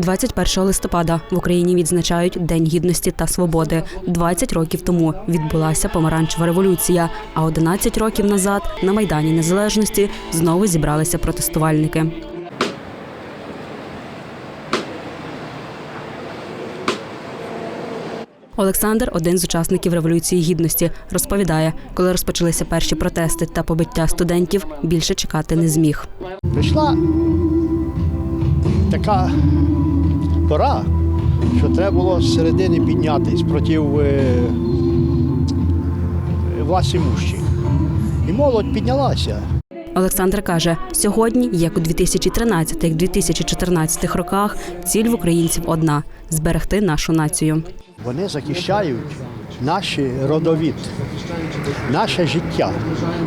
21 листопада в Україні відзначають День гідності та свободи. 20 років тому відбулася помаранчева революція. А 11 років назад на майдані Незалежності знову зібралися протестувальники. Олександр, один з учасників революції гідності, розповідає, коли розпочалися перші протести та побиття студентів, більше чекати не зміг. Прийшла така пора, що треба було з середини піднятись проти е, власті мужчих. І молодь піднялася. Олександр каже, сьогодні, як у 2013-2014 роках, ціль в українців одна зберегти нашу націю. Вони захищають наші родовід, наше життя,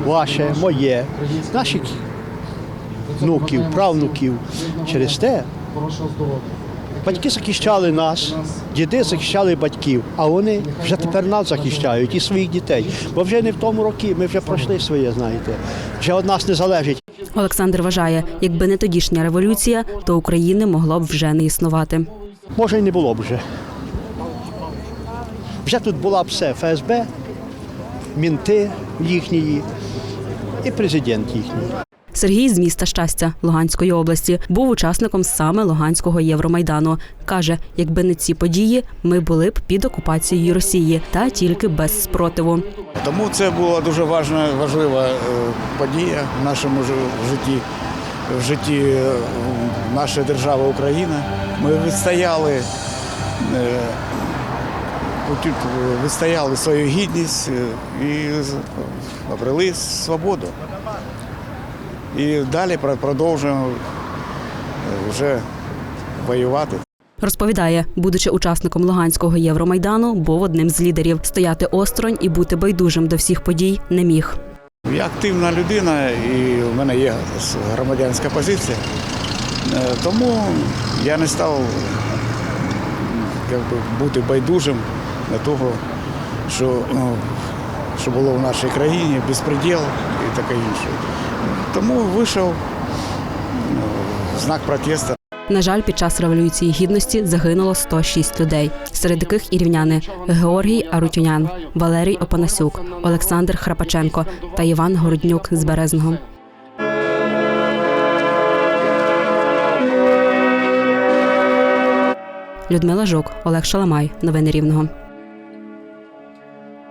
ваше, моє, наших внуків, правнуків. Через те батьки захищали нас, діти захищали батьків, а вони вже тепер нас захищають і своїх дітей. Бо вже не в тому році, ми вже пройшли своє, знаєте. Вже від нас не залежить. Олександр вважає, якби не тодішня революція, то України могло б вже не існувати. Може, і не було б вже. Вже тут була б все ФСБ, мінти їхні і президент їхній. Сергій з міста щастя Луганської області був учасником саме Луганського Євромайдану. каже, якби не ці події, ми були б під окупацією Росії та тільки без спротиву. Тому це була дуже важна, важлива е, подія в нашому жи- житті, в житті е, нашої держави Україна. Ми відстояли, е, тут відстояли свою гідність і обрели свободу. І далі про- продовжуємо е, вже воювати. Розповідає, будучи учасником Луганського Євромайдану, був одним з лідерів. Стояти осторонь і бути байдужим до всіх подій не міг. Я активна людина і в мене є громадянська позиція. Е, Тому я не став як би, бути байдужим до того, що, ну, що було в нашій країні, безпреділ і таке інше. Тому вийшов ну, знак протесту. На жаль, під час революції гідності загинуло 106 людей, серед яких і рівняни Георгій Арутюнян, Валерій Опанасюк, Олександр Храпаченко та Іван Городнюк з Березного. Людмила Жук, Олег Шаламай. Новини Рівного.